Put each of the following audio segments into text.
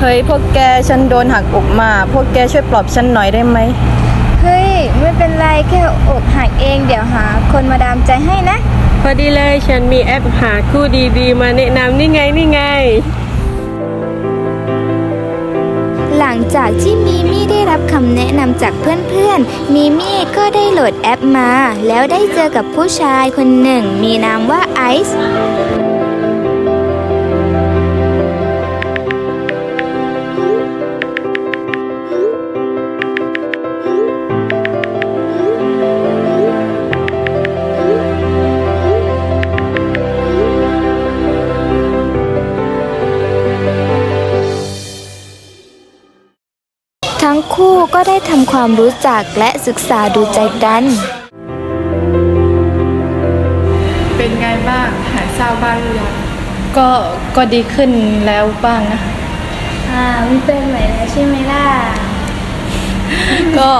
เฮ้ยพวกแกฉันโดนหักอกมา พวกแกช่วยปลอบฉันหน่อยได้ไหม เฮ้ย ไม่เป็นไรแค่อกหักเองเดี๋ยวหา คนมาดามใจให้นะ พอดีเลยฉันมีแอปหาคู่ดีๆ มาแนะนำนี่ไงนี่ไง หลังจากที่มีมี่ได้รับคำแนะนำจากเพื่อนๆ มีมี่ก็ได้โหลดแอปมา แล้วได้เจอกับผู้ชายคนหนึ่ง มีนามว่าไอซ์ำความรู้จักและศึกษาดูใจกัน เป็นไงบ้างหายเศร้าบ้างหรือยังก็ก็ดีขึ้นแล้วบ้างนะอ่ามีเป็นใหม่แล้วใช่ไหมล่ะ ก็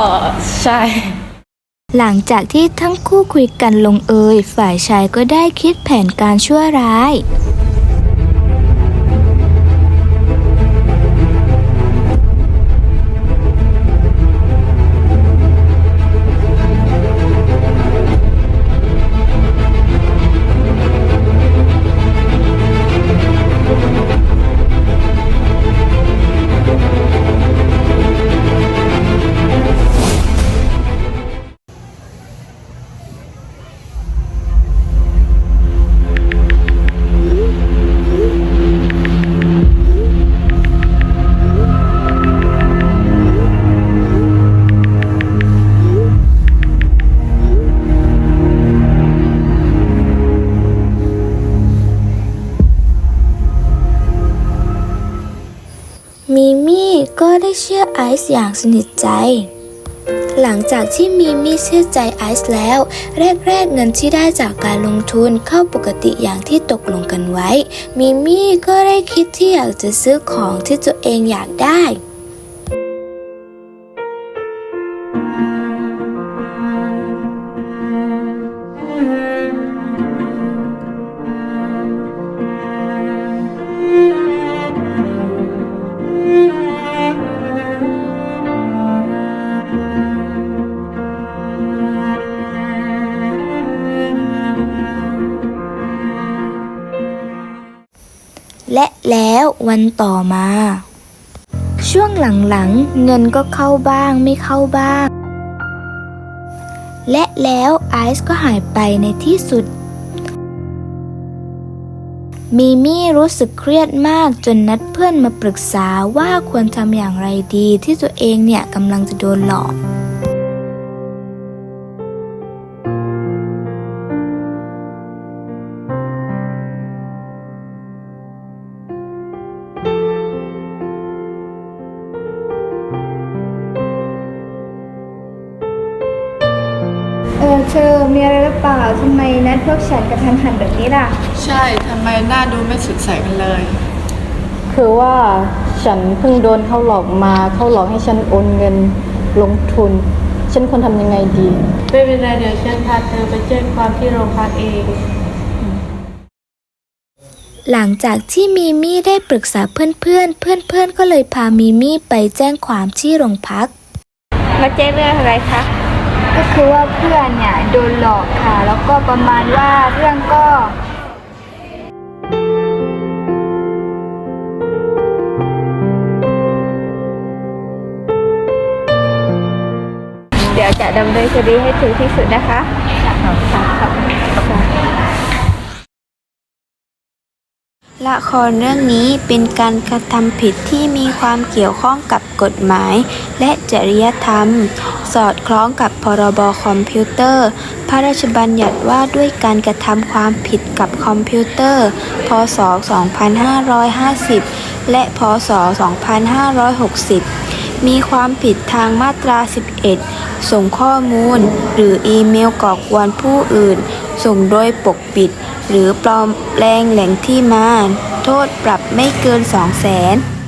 ใช่ หลังจากที่ทั้งคู่คุยกันลงเอย ฝ่ายชายก็ได้คิดแผนการชั่วร้าย มีมี่ก็ได้เชื่อไอซ์อย่างสนิทใจ หลังจากที่มีมี่เชื่อใจไอซ์แล้ว แรกๆเงินที่ได้จากการลงทุนเข้าปกติอย่างที่ตกลงกันไว้มีมี่ก็ได้คิดที่อยากจะซื้อของที่ตัวเองอยากได้ และแล้ววันต่อมา ช่วงหลังๆ เงินก็เข้าบ้างไม่เข้าบ้าง และแล้วไอซ์ก็หายไปในที่สุดมีมี่รู้สึกเครียดมากจนนัดเพื่อนมาปรึกษาว่าควรทำอย่างไรดีที่ตัวเองเนี่ยกำลังจะโดนหลอก ออเธอมีอะไรหรือเปล่าทำไมนัดพวกฉันกระทันหันแบบนี้ล่ะ ใช่ ทำไมหน้าดูไม่สดใสกันเลย คือว่าฉันเพิ่งโดนเขาหลอกมาเขาหลอกให้ฉันโอนเงินลงทุน ฉันควรทำยังไงดี ไม่เป็นไรเดี๋ยวฉันพาเธอไปแจ้งความที่โรงพักเอง หลังจากที่มีมี่ได้ปรึกษาเพื่อนๆเพื่อนๆก็เลยพามีมี่ไปแจ้งความที่โรงพัก มาแจ้งเรื่องอะไรคะ ก็คือว่าเพื่อนเนี่ยโดนหลอกค่ะ แล้วก็ประมาณว่าเรื่องก็เดี๋ยวจะดำเนินคดีให้ถึงที่สุดนะคะ ละครเรื่องนี้เป็นการกระทำผิดที่มีความเกี่ยวข้องกับกฎหมาย และจริยธรรม สอดคล้องกับพรบคอมพิวเตอร์ พระราชบัญญัติว่าด้วยการกระทำความผิดกับคอมพิวเตอร์ พศ 2550 และพศ 2560 มีความผิดทางมาตรา 11 ส่งข้อมูล หรืออีเมลก่อกวนผู้อื่น ส่งโดยปกปิด หรือปลอมแปลงแหล่งที่มา โทษปรับไม่เกิน 2 0 0 0 0 0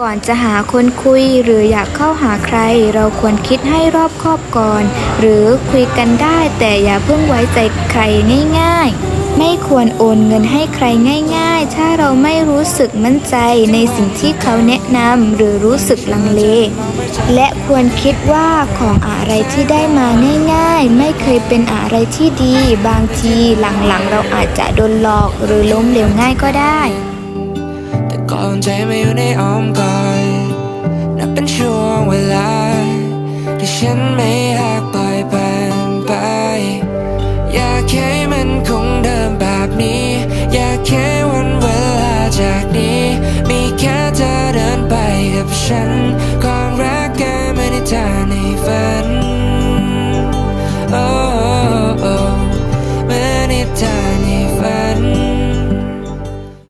ก่อนจะหาคนคุยหรืออยากเข้าหาใคร เราควรคิดให้รอบคอบก่อน หรือคุยกันได้แต่อย่าเพิ่งไว้ใจใครง่าย ๆ ไม่ควรโอนเงินให้ใครง่าย ๆ ถ้า เราไม่รู้สึกมั่นใจในสิ่งที่เขาแนะนำหรือรู้สึกลังเล และควรคิดว่าของอะไรที่ได้มาง่ายๆ ไม่เคยเป็นอะไรที่ดี บางทีหลังๆ เราอาจจะโดนหลอกหรือล้มเหลวง่ายก็ได้ แต่ก่อนใจไมาอยู่ในอ้อมกอดนับเป็นช่วงเวลาที่ฉันไม่อยากปล่อยผ่านไป อยากให้มันคงเดิมแบบนี้ อยากใหับฉัน